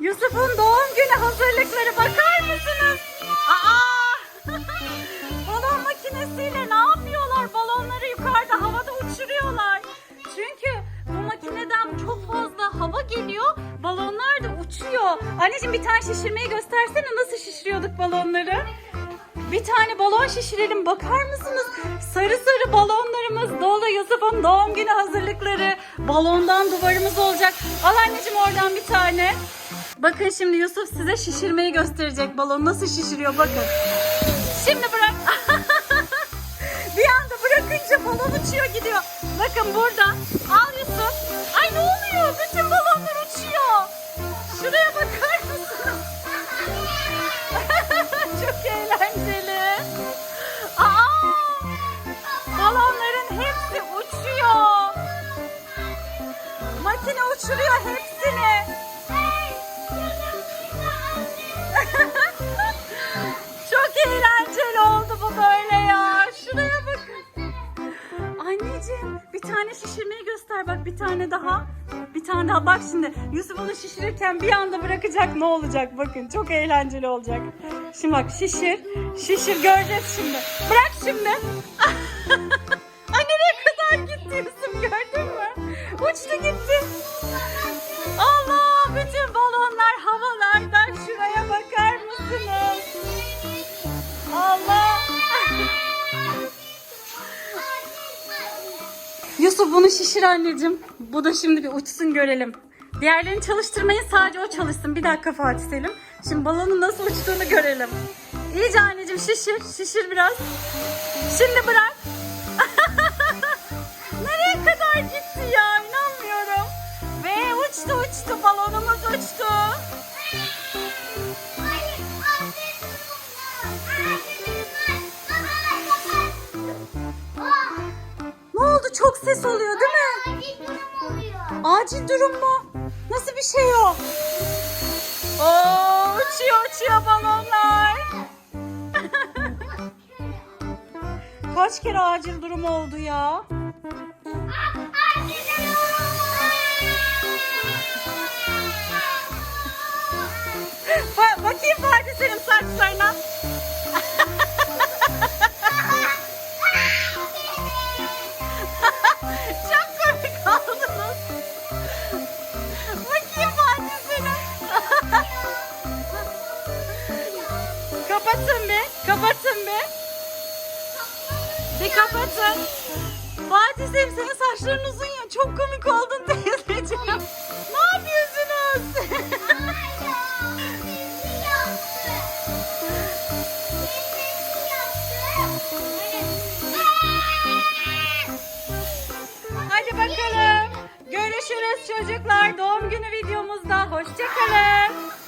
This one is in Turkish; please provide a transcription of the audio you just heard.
Yusuf'un doğum günü hazırlıkları bakar mısınız? Aa! Balon makinesiyle ne yapıyorlar? Balonları yukarıda havada uçuruyorlar. Çünkü bu makineden çok fazla hava geliyor. Balonlar da uçuyor. Anneciğim bir tane şişirmeyi göstersene nasıl şişiriyorduk balonları. Bir tane balon şişirelim bakar mısınız? Sarı sarı balonlarımız dolu Yusuf'un doğum günü hazırlıkları. Balondan duvarımız olacak. Al anneciğim oradan bir tane. Bakın şimdi Yusuf size şişirmeyi gösterecek balon nasıl şişiriyor bakın. Şimdi bırak. bir anda bırakınca balon uçuyor gidiyor. Bakın burada. Al Yusuf. Ay ne oluyor? Bütün balonlar uçuyor. Şuraya bakar mısınız? Çok eğlenceli. Aa! Balonların hepsi uçuyor. Makine uçuruyor hepsini. Anneciğim bir tane şişirmeyi göster bak bir tane daha. Bir tane daha bak şimdi Yusuf onu şişirirken bir anda bırakacak ne olacak bakın çok eğlenceli olacak. Şimdi bak şişir şişir göreceğiz şimdi. Bırak şimdi. Ay nereye kadar gitti Yusuf gördün mü? Uçtu gitti. Allah bütün balonlar Yusuf bunu şişir anneciğim. Bu da şimdi bir uçsun görelim. Diğerlerini çalıştırmayın sadece o çalışsın. Bir dakika Fatih Selim. Şimdi balonun nasıl uçtuğunu görelim. İyice anneciğim şişir. Şişir biraz. Şimdi bırak. Nereye kadar gitti ya inanmıyorum. Ve uçtu uçtu balonumuz uçtu. Çok ses oluyor değil mi? Acil durum mu? Nasıl bir şey o? Oo, uçuyor uçuyor balonlar. Kaç kere acil durum oldu ya? Bakayım Fatih senin saçlarına. Kapatın bir. Kapatın bir. Bir kapatın. Fatih Selim senin saçların uzun ya. Çok komik oldun teyzeciğim. ne yapıyorsunuz? Hadi bakalım. Görüşürüz çocuklar doğum günü videomuzda. Hoşçakalın.